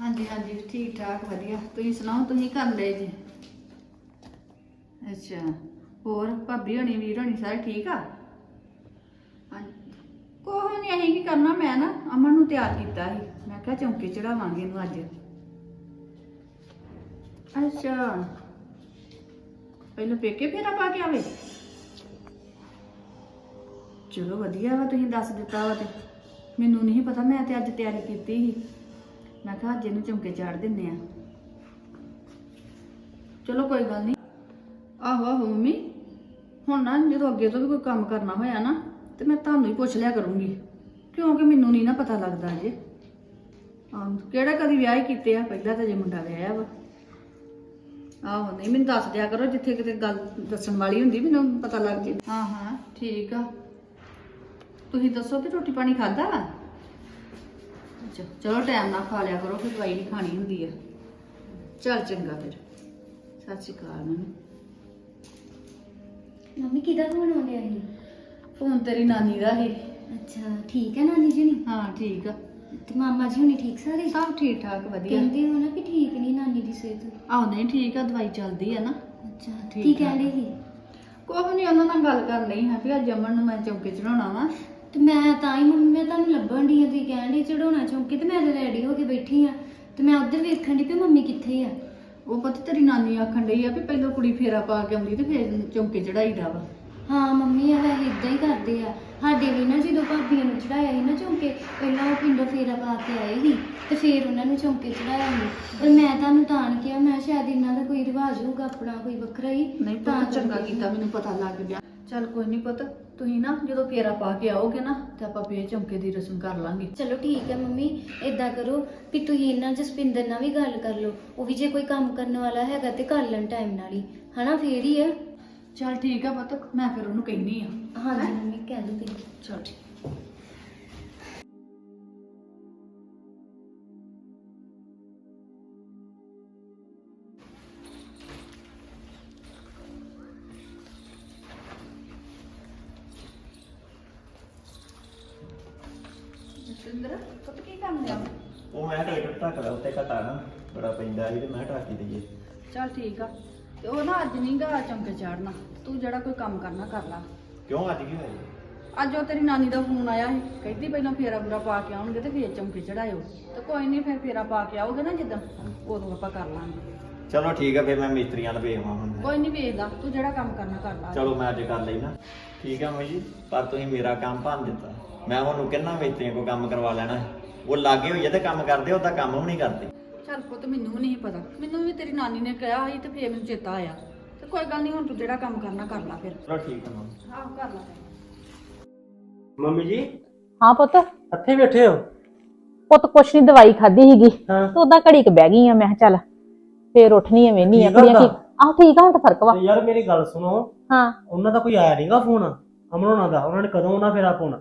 ਹਾਂਜੀ ਹਾਂਜੀ, ਠੀਕ ਠਾਕ, ਵਧੀਆ। ਤੁਸੀਂ ਸੁਣਾਓ, ਤੁਸੀਂ ਕਰ ਲਏ ਜੀ? ਅੱਛਾ, ਹੋਰ ਭਾਬੀ ਹੋਣੀ, ਵੀਰ ਹੋਣੀ ਸਾਰੇ ਠੀਕ ਆ? ਹਾਂਜੀ। ਕੋਹ ਨਹੀਂ ਅਸੀਂ ਕੀ ਕਰਨਾ, ਮੈਂ ਨਾ ਅਮਨ ਨੂੰ ਤਿਆਰ ਕੀਤਾ ਸੀ। ਮੈਂ ਕਿਹਾ ਚੌਂਕੇ ਚੜਾਵਾਂਗੇ ਇਹਨੂੰ ਅੱਜ। ਅੱਛਾ। ਪਹਿਲਾਂ ਪੇਕੇ ਫੇਰਾ ਪਾ ਕੇ ਆਵੇ? ਚਲੋ ਵਧੀਆ ਵਾ, ਤੁਸੀਂ ਦੱਸ ਦਿੱਤਾ ਵਾ ਤੇ। ਮੈਨੂੰ ਨਹੀਂ ਪਤਾ, ਮੈਂ ਤੇ ਅੱਜ ਤਿਆਰੀ ਕੀਤੀ ਸੀ। ਮੈਂ ਕਿਹਾ ਅੱਜ ਇਹਨੂੰ ਚੌਂਕੇ ਚਾੜ ਦਿੰਨੇ ਆ। ਚਲੋ ਕੋਈ ਗੱਲ ਨਹੀਂ ਆਹੋ ਆਹੋ ਮੰਮੀ। ਹੁਣ ਨਾ ਜਦੋਂ ਅੱਗੇ ਤੋਂ ਵੀ ਕੋਈ ਕੰਮ ਕਰਨਾ ਹੋਇਆ ਨਾ, ਤੇ ਮੈਂ ਤੁਹਾਨੂੰ ਹੀ ਪੁੱਛ ਲਿਆ ਕਰੂੰਗੀ। ਕਿਉਂਕਿ ਮੈਨੂੰ ਨਹੀਂ ਨਾ ਪਤਾ ਲੱਗਦਾ ਜੇ ਆਹ, ਕਿਹੜਾ ਕਦੀ ਵਿਆਹ ਹੀ ਕੀਤੇ ਆ? ਪਹਿਲਾਂ ਤਾਂ ਜੇ ਮੁੰਡਾ ਵਿਆਹਿਆ ਵਾ। ਆਹੋ, ਨਹੀਂ, ਮੈਨੂੰ ਦੱਸ ਦਿਆ ਕਰੋ, ਜਿੱਥੇ ਕਿਤੇ ਗੱਲ ਦੱਸਣ ਵਾਲੀ ਹੁੰਦੀ, ਮੈਨੂੰ ਪਤਾ ਲੱਗ ਜੇ। ਹਾਂ ਹਾਂ, ਠੀਕ ਆ। ਤੁਸੀਂ ਦੱਸੋ ਕਿ ਰੋਟੀ ਪਾਣੀ ਖਾਦਾ ਵਾ? ਚਲੋ ਟਾਈਮ ਨਾਲ ਖਾ ਲਿਆ ਕਰੋ ਫਿਰ ਦਵਾਈ ਨਹੀਂ ਖਾਣੀ ਹੁੰਦੀ ਆ। ਚੱਲ ਚੰਗਾ ਫਿਰ। ਸਤਿ ਸ਼੍ਰੀ ਅਕਾਲ ਮੰਮੀ। ਮੰਮੀ ਕਿਹਦਾ ਫੋਨ ਆਉਂਦਿਆ ਸੀ ਫੋਨ ਤੇਰੀ ਨਾਨੀ ਦਾ ਹੈ। ਅੱਛਾ ਠੀਕ ਹੈ ਨਾਨੀ ਜੀ ਨਹੀਂ ਹਾਂ ਠੀਕ ਆ। ਤੇ ਮਾਮਾ ਜੀ ਹੁਣੀ ਠੀਕ ਸਾਰੇ? ਸਭ ਠੀਕ ਠਾਕ ਵਧੀਆ। ਕਹਿੰਦੇ ਹੋ ਨਾ ਕਿ ਠੀਕ ਨਹੀਂ ਨਾਨੀ ਦੀ ਸਿਹਤ। ਆਹ ਨਹੀਂ ਠੀਕ ਆ ਦਵਾਈ ਚੱਲਦੀ ਆ ਨਾ। ਅੱਛਾ ਠੀਕ ਕੀ ਠਾਕ। ਕਹਿੰਦੇ ਸੀ? ਕੁਛ ਨਹੀਂ ਉਹਨਾਂ ਨਾਲ ਗੱਲ ਕਰ ਲਈ ਹੈ ਵੀ ਅੱਜ ਅਮਨ ਨੂੰ ਮੈਂ ਚੌਂਕੇ ਚੜਾਉਣਾ ਵਾ। ਤੇ ਮੈਂ ਤਾਂ ਹੀ ਮੰਮੀ ਮੈਂ ਤੁਹਾਨੂੰ ਲੱਭਣ ਦੀ ਆ ਤੁਸੀਂ ਕਹਿਣ ਡਈ ਚੜਾਉਣਾ ਚੌਂਕੀ ਤੇ ਮੈਂ ਤਾਂ ਰੈਡੀ ਹੋ ਕੇ ਬੈਠੀ ਆ। ਤੇ ਮੈਂ ਉੱਧਰ ਵੇਖਣ ਦੀ ਵੀ ਮੰਮੀ ਕਿੱਥੇ ਆ। ਉਹ ਪਤਾ ਤੇਰੀ ਨਾਨੀ ਆਖਣ ਡਈ ਆ ਵੀ ਪਹਿਲਾਂ ਕੁੜੀ ਫੇਰਾ ਪਾ ਕੇ ਆਉਂਦੀ ਤੇ ਫੇਰ ਚੌਂਕੇ ਚੜਾਈਦਾ ਵਾ। ਹਾਂ ਮੰਮੀ ਆ ਵੈਸੇ ਇਦਾਂ ਹੀ ਕਰਦੇ ਆ। ਸਾਡੇ ਵੀ ਨਾ ਜਦੋਂ ਭਾਬੀਆਂ ਨੂੰ ਚੜਾਇਆ ਸੀ ਨਾ ਚੌਂਕੇ ਪਹਿਲਾਂ ਉਹ ਪਿੰਡੋਂ ਫੇਰਾ ਪਾ ਕੇ ਆਏ ਸੀ ਤੇ ਫੇਰ ਉਹਨਾਂ ਨੂੰ ਚੌਂਕੇ ਚੜਾਇਆ ਸੀ। ਪਰ ਮੈਂ ਤੁਹਾਨੂੰ ਤਾਂ ਨੀ ਕਿਹਾ ਮੈਂ ਸ਼ਾਇਦ ਇਹਨਾਂ ਦਾ ਕੋਈ ਰਿਵਾਜ ਹੋਊਗਾ ਆਪਣਾ ਕੋਈ ਵੱਖਰਾ ਹੀ ਨਹੀਂ ਤਾਂ ਚੰਗਾ। ਕੀਤਾ ਮੈਨੂੰ ਪਤਾ ਲੱਗ ਗਿਆ। ਚੱਲ ਕੋਈ ਨਹੀਂ ਪੁੱਤ ਤੁਸੀਂ ਨਾ ਜਦੋਂ ਫੇਰਾ ਪਾ ਕੇ ਆਓਗੇ ਨਾ ਤੇ ਆਪਾਂ ਫੇਰ ਚੌਂਕੇ ਦੀ ਰਸਮ ਕਰ ਲਾਂਗੇ। ਚਲੋ ਠੀਕ ਹੈ ਮੰਮੀ ਏਦਾਂ ਕਰੋ ਵੀ ਤੁਸੀਂ ਇਹਨਾਂ ਜਸਪਿੰਦਰ ਨਾਲ ਵੀ ਗੱਲ ਕਰ ਲਓ। ਉਹ ਵੀ ਜੇ ਕੋਈ ਕੰਮ ਕਰਨ ਵਾਲਾ ਹੈਗਾ ਤੇ ਕਰ ਲੈਣ ਟਾਈਮ ਨਾਲ ਹੀ। ਹਨਾ ਫੇਰ ਹੀ ਆ ਚੱਲ ਠੀਕ ਆ ਪੁੱਤ ਮੈਂ ਫਿਰ ਉਹਨੂੰ ਕਹਿਨੀ ਆ ਹਾਂਜੀ ਮੰਮੀ ਕਹਿ ਦੋ ਤੁਸੀਂ ਚਲ ਠੀਕ। ਪੁੱਤ ਕੀ ਲਿਆ ਉਹ ਮੈਂ ਟਰੈਕਟਰ ਢੱਕਦਾ ਉੱਤੇ ਘਟਾ ਨਾ ਬੜਾ ਪੈਂਦਾ ਸੀ ਤੇ ਮੈਂ ਢਾਕੀ ਦਈਏ। ਚੱਲ ਠੀਕ ਆ ਤੇ ਉਹ ਨਾ ਅੱਜ ਨਹੀਂ ਗਾ ਚੌਂਕੇ ਚਾੜਨਾ ਤੂੰ ਜਿਹੜਾ ਕੋਈ ਕੰਮ ਕਰਨਾ ਕਰ ਲਾ। ਕਿਉਂ ਅੱਜ ਕੀ ਹੋਇਆ ਜੀ? ਅੱਜ ਉਹ ਤੇਰੀ ਨਾਨੀ ਦਾ ਫੋਨ ਆਇਆ ਸੀ ਕਹਿੰਦੀ ਪਹਿਲਾਂ ਫੇਰਾ ਪੂਰਾ ਪਾ ਕੇ ਆਉਣਗੇ ਤੇ ਫੇਰ ਚੌਂਕੇ ਚੜਾਇਓ। ਤੇ ਕੋਈ ਨਹੀਂ ਫਿਰ ਫੇਰਾ ਪਾ ਕੇ ਆਓਗੇ ਨਾ ਜਿੱਦਾਂ ਉਦੋਂ ਆਪਾਂ ਕਰ ਲਾਂਗੇ। ਚਲੋ ਠੀਕ ਆ ਫਿਰ ਮੈਂ ਮਿਸਤਰੀਆਂ ਨੂੰ ਵੇਖਵਾਂ ਹੁਣ। ਕੋਈ ਨਹੀਂ ਵੇਖਦਾ ਤੂੰ ਜਿਹੜਾ ਕੰਮ ਕਰਨਾ ਕਰ ਲਾ। ਚਲੋ ਮੈਂ ਅੱਜ ਕਰ ਲਈ ਨਾ ਠੀਕ ਆ ਮੈਂ ਜੀ ਪਰ ਤੁਸੀਂ ਮੇਰਾ ਕੰਮ ਭੰਨ ਦਿੱਤਾ। ਮੈਂ ਉਹਨੂੰ ਕਿੰਨਾ ਮਿਸਤਰੀਆਂ ਕੋ ਕੰਮ ਕਰਵਾ ਲੈਣਾ ਹੈ। ਉਹ ਲਾਗੇ ਹੋਈਏ ਤੇ ਕੰਮ ਕਰਦੇ ਉਹਦਾ ਕੰਮ ਵੀ ਨਹੀਂ ਕਰਦੇ। ਚੱਲ ਪੁੱਤ ਮੈਨੂੰ ਨਹੀਂ ਪਤਾ। ਮੈਨੂੰ ਵੀ ਤੇਰੀ ਨਾਨੀ ਨੇ ਕਿਹਾ ਸੀ ਤੇ ਫੇਰ ਮੈਨੂੰ ਚੇਤਾ ਆਇਆ। ਤੇ ਕੋਈ ਗੱਲ ਨਹੀਂ ਹੁਣ ਤੂੰ ਜਿਹੜਾ ਕੰਮ ਕਰਨਾ ਕਰ ਲਾ ਫਿਰ। ਚਲੋ ਠੀਕ ਆ ਮੰਮੀ ਆਹ ਕਰ ਲਾ। ਮੰਮੀ ਜੀ? ਹਾਂ ਪੁੱਤ। ਇੱਥੇ ਬੈਠੇ ਹੋ। ਪੁੱਤ ਕੁਛ ਨਹੀਂ ਦਵਾਈ ਖਾਦੀ ਸੀਗੀ। ਹਾਂ। ਤੇ ਉਦਾਂ ਘੜੀ ਕ ਬਹਿ ਗਈ ਆ ਮੈਂ ਕਿਹਾ ਚੱਲ। ਫੇਰ ਉੱਠਣੀ ਐ ਵੇਨੀ ਆ ਠੀਕ ਆ ਕੁੜੀਆਂ? ਠੀਕ। ਆਹ ਠੀਕ ਆ ਹੁਣ ਤਾਂ ਫ਼ਰਕ ਵਾ। ਤੇ ਯਾਰ ਮੇਰੀ ਗੱਲ ਸੁਣੋ ਹਾਂ। ਉਹਨਾਂ ਦਾ ਕੋਈ ਆਇਆ ਨਹੀਂਗਾ ਫੋਨ? ਅਮਨ ਹੋਣਾ ਦਾ। ਉਹਨਾਂ ਨੇ ਕਦੋਂ ਆਉਣਾ ਫੇਰ ਆਪੋਣਾ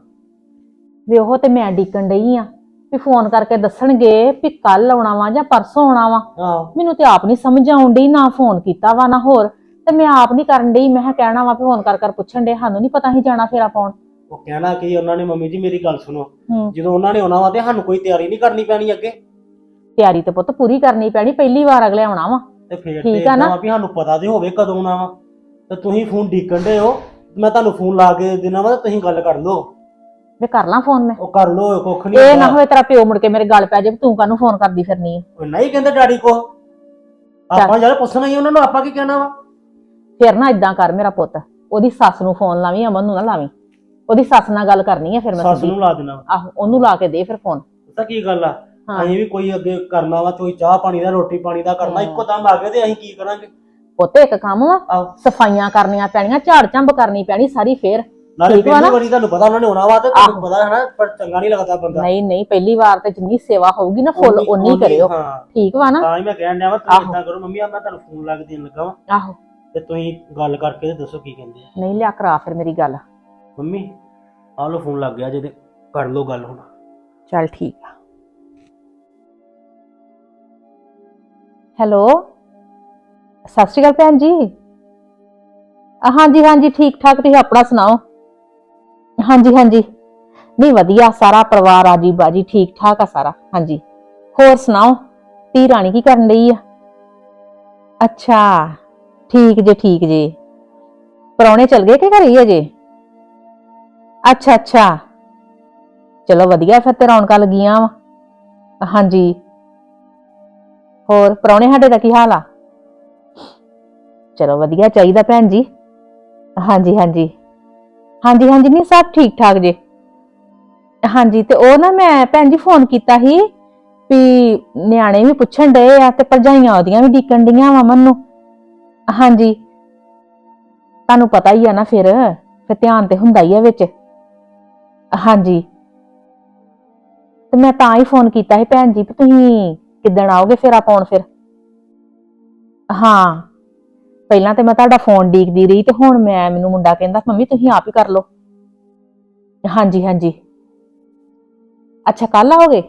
ਵੀ ਉਹ ਤੇ ਮੈਂ ਡੀਕਣ ਡਈ ਆ ਵੀ ਫੋਨ ਕਰਕੇ ਦੱਸਣਗੇ ਵੀ ਕੱਲ ਆਉਣਾ ਵਾ ਜਾਂ ਪਰਸੋਂ ਆਉਣਾ ਵਾ। ਆਹ ਮੈਨੂੰ ਤੇ ਆਪ ਨਹੀਂ ਸਮਝ ਆਉਣ ਡਈ ਨਾ ਫੋਨ ਕੀਤਾ ਵਾ ਨਾ ਹੋਰ। ਤੇ ਮੈਂ ਆਪ ਨਹੀਂ ਕਰਨ ਡਈ। ਮੈਂ ਕਿਹਾ ਕਹਿਣਾ ਵਾ ਵੀ ਫੋਨ ਕਰ ਕਰ ਪੁੱਛਣ ਦੇ ਸਾਨੂੰ ਨਹੀਂ ਪਤਾ ਹੀ ਜਾਣਾ ਫੇਰਾ ਪਾਉਣ। ਉਹ ਕਹਿਣਾ ਕਿ ਉਹਨਾਂ ਨੇ ਮੰਮੀ ਜੀ ਮੇਰੀ ਗੱਲ ਸੁਣੋ। ਹੂੰ। ਜਦੋਂ ਉਹਨਾਂ ਨੇ ਆਉਣਾ ਵਾ ਤੇ ਸਾਨੂੰ ਕੋਈ ਤਿਆਰੀ ਨਹੀਂ ਕਰਨੀ ਪੈਣੀ ਅੱਗੇ। ਤਿਆਰੀ ਤੇ ਪੁੱਤ ਪੂਰੀ ਕਰਨੀ ਪੈਣੀ ਪਹਿਲੀ ਵਾਰ ਅਗਲੇ ਆਉਣਾ ਵਾ। ਤੇ ਫੇਰ ਠੀਕ ਤੇ ਆ ਨਾ? ਵੀ ਸਾਨੂੰ ਪਤਾ ਤੇ ਹੋਵੇ ਕਦੋਂ ਆਉਣਾ ਵਾ। ਤੇ ਤੁਸੀਂ ਫੋਨ ਡੀਕਣ ਦੇ ਹੋ ਮੈਂ ਤੁਹਾਨੂੰ ਫੋਨ ਲਾ ਕੇ ਦੇਣਾ ਵਾ ਤੇ ਤੁਸੀਂ ਗੱਲ ਕਰ ਲਓ। ਵੇ ਕਰ ਲਾਂ ਫੋਨ ਮੈਂ। ਉਹ ਕਰ ਲਓ ਕੁੱਖ ਇਹ ਨਾ ਨਹੀਂ ਹੋਵੇ ਤੇਰਾ ਪਿਓ ਮੁੜ ਕੇ ਮੇਰੇ ਗੱਲ ਪੈ ਜਾਵੇ ਤੂੰ ਕਾਹਨੂੰ ਫੋਨ ਕਰਦੀ ਫਿਰਨੀ ਆ? ਉਹ ਨਹੀਂ ਕਹਿੰਦੇ ਡੈਡੀ ਕੋ ਆਪਾਂ ਯਾਰ ਪੁੱਛਣਾ ਹੀ ਉਹਨਾਂ ਨੂੰ ਆਪਾਂ ਕੀ ਕਹਿਣਾ ਵਾ? ਫਿਰ ਨਾ ਇਦਾਂ ਕਰ ਮੇਰਾ ਪੁੱਤ ਉਹਦੀ ਸੱਸ ਨੂੰ ਫੋਨ ਲਾਵੀਂ ਅਮਨ ਨੂੰ ਨਾ ਲਾਵੀਂ। ਉਹਦੀ ਸੱਸ ਨਾਲ ਗੱਲ ਕਰਨੀ ਆ ਫਿਰ ਮੈਂ ਸੱਸ ਸਿੱਧੀ ਨੂੰ ਲਾ ਦੇਣਾ ਵਾ। ਆਹੋ ਉਹਨੂੰ ਲਾ ਕੇ ਦੇ ਫਿਰ ਫੋਨ। ਪਤਾ ਕੀ ਗੱਲ ਆ? ਹਾਂ। ਅਸੀਂ ਵੀ ਕੋਈ ਅੱਗੇ ਕਰਨਾ ਵਾ ਕੋਈ ਚਾਹ ਪਾਣੀ ਦਾ ਰੋਟੀ ਪਾਣੀ ਦਾ ਕਰਨਾ। ਇੱਕੋ ਦਮ ਆ ਗਏ ਤੇ ਅਸੀਂ ਕੀ ਕਰਾਂਗੇ? ਪੁੱਤ ਇੱਕ ਕੰਮ ਵਾ ਆਹੋ। ਸਫਾਈਆਂ ਕਰਨੀਆਂ ਪੈਣੀਆਂ ਝਾੜ ਝੰਬ ਕਰਨੀ ਪੈਣੀ ਸਾਰੀ ਫੇਰ। ਨਾਲੇ ਠੀਕ ਵਾ ਪਹਿਲੀ ਨਾ? ਵਾਰੀ ਤੁਹਾਨੂੰ ਪਤਾ ਉਹਨਾਂ ਨੇ ਆਉਣਾ ਵਾ ਤੇ ਤੁਹਾਨੂੰ ਆਹੋ। ਪਤਾ ਹੈ ਨਾ ਪਰ ਚੰਗਾ ਨਹੀਂ ਲੱਗਦਾ ਬੰਦਾ। ਨਹੀਂ ਨਹੀਂ ਪਹਿਲੀ ਵਾਰ ਤੇ ਜਿੰਨੀ ਸੇਵਾ ਹੋਊਗੀ ਨਾ ਫੁੱਲ ਉਨੀ- ਉਨੀ- ਕਰਿਓ। ਹਾਂ। ਠੀਕ ਵਾ ਨਾ? ਤਾਂ ਹੀ ਮੈਂ ਕਹਿਣ ਡਿਆ ਵਾ ਤੁਸੀਂ ਆਹੋ। ਇਦਾਂ ਕਰੋ। ਮੰਮੀ ਆ ਮੈਂ ਤੁਹਾਨੂੰ ਫੋਨ ਲਾ ਕੇ ਦੇਣ ਲੱਗਾ ਵਾ। ਆਹੋ। ਤੇ ਤੁਸੀਂ ਗੱਲ ਕਰਕੇ ਤੇ ਦੱਸੋ ਕੀ ਕਹਿੰਦੇ ਆ। ਨਹੀਂ ਲਿਆ ਕਰਾ ਫਿਰ ਮੇਰੀ ਗੱਲ। ਮੰਮੀ ਆ ਲੋ ਫੋਨ ਲੱਗ ਗਿਆ ਜੇ ਤੇ ਕਰ ਲੋ ਗੱਲ ਹੁਣ। ਚੱਲ ਠੀਕ ਆ। ਹੈਲੋ? ਸਤਿ ਸ਼੍ਰੀ ਅਕਾਲ ਭੈਣ ਜੀ। ਅ, ਹਾਂਜੀ ਹਾਂਜੀ ਠੀਕ ਠਾਕ ਤੁਸੀਂ ਆਪਣਾ ਸੁਣਾਓ? ਹਾਂਜੀ ਹਾਂਜੀ। ਨਹੀਂ ਵਧੀਆ ਸਾਰਾ ਪਰਿਵਾਰ ਆਜੀ ਬਾਜੀ ਠੀਕ ਠਾਕ ਆ ਸਾਰਾ ਹਾਂਜੀ। ਹੋਰ ਸੁਣਾਓ? ਧੀ ਰਾਣੀ ਕੀ ਕਰਨ ਲਈ ਆ? ਅੱਛਾ ਠੀਕ ਜੇ ਠੀਕ ਜੇ। ਪਰੌਣੇ ਚਲ ਗਏ ਕਿ ਘਰੇ ਹੀ ਅਜੇ? ਅੱਛਾ ਅੱਛਾ। ਚਲੋ ਵਧੀਆ ਫਿਰ ਤੇ ਰੌਣਕਾਂ ਲੱਗੀਆਂ ਵਾ। ਹਾਂਜੀ। ਹੋਰ ਪ੍ਰਾਹੁਣੇ ਸਾਡੇ ਦਾ ਕੀ ਹਾਲ ਆ? ਚਲੋ ਵਧੀਆ, ਚਾਹੀਦਾ ਭੈਣ ਜੀ। ਹਾਂਜੀ ਹਾਂਜੀ। ਹਾਂਜੀ ਹਾਂਜੀ, ਨਹੀਂ, ਸਭ ਠੀਕ ਠਾਕ ਜੇ। ਹਾਂਜੀ, ਤੇ ਉਹ ਨਾ ਮੈਂ ਭੈਣ ਜੀ ਫੋਨ ਕੀਤਾ ਸੀ ਵੀ ਨਿਆਣੇ ਵੀ ਪੁੱਛਣ ਡਏ ਆ ਤੇ ਭਰਜਾਈਆਂ ਉਹਦੀਆਂ ਵੀ ਡੀਕਣ ਡੀਆਂ ਵਾ ਮੈਨੂੰ। ਹਾਂਜੀ। ਤੁਹਾਨੂੰ ਪਤਾ ਹੀ ਆ ਨਾ ਫਿਰ ਫਿਰ ਧਿਆਨ ਤੇ ਹੁੰਦਾ ਹੀ ਆ ਵਿੱਚ। ਹਾਂਜੀ। ਤੇ ਮੈਂ ਤਾਂ ਹੀ ਫੋਨ ਕੀਤਾ ਸੀ ਭੈਣ ਜੀ ਵੀ ਤੁਸੀਂ ਕਿੱਦਣ ਆਓਗੇ ਫਿਰ ਆ ਪਾਉਣ ਫਿਰ? ਹਾਂ। ਪਹਿਲਾਂ ਤੇ ਮੈਂ ਤੁਹਾਡਾ ਫੋਨ ਡੀਕਦੀ ਰਹੀ ਤੇ ਹੁਣ ਮੈਂ, ਮੈਨੂੰ ਮੁੰਡਾ ਕਹਿੰਦਾ, ਮੰਮੀ, ਤੁਸੀਂ ਆਪ ਹੀ ਕਰ ਲਓ। ਹਾਂਜੀ ਹਾਂਜੀ। ਅੱਛਾ ਕੱਲ ਆਓਗੇ?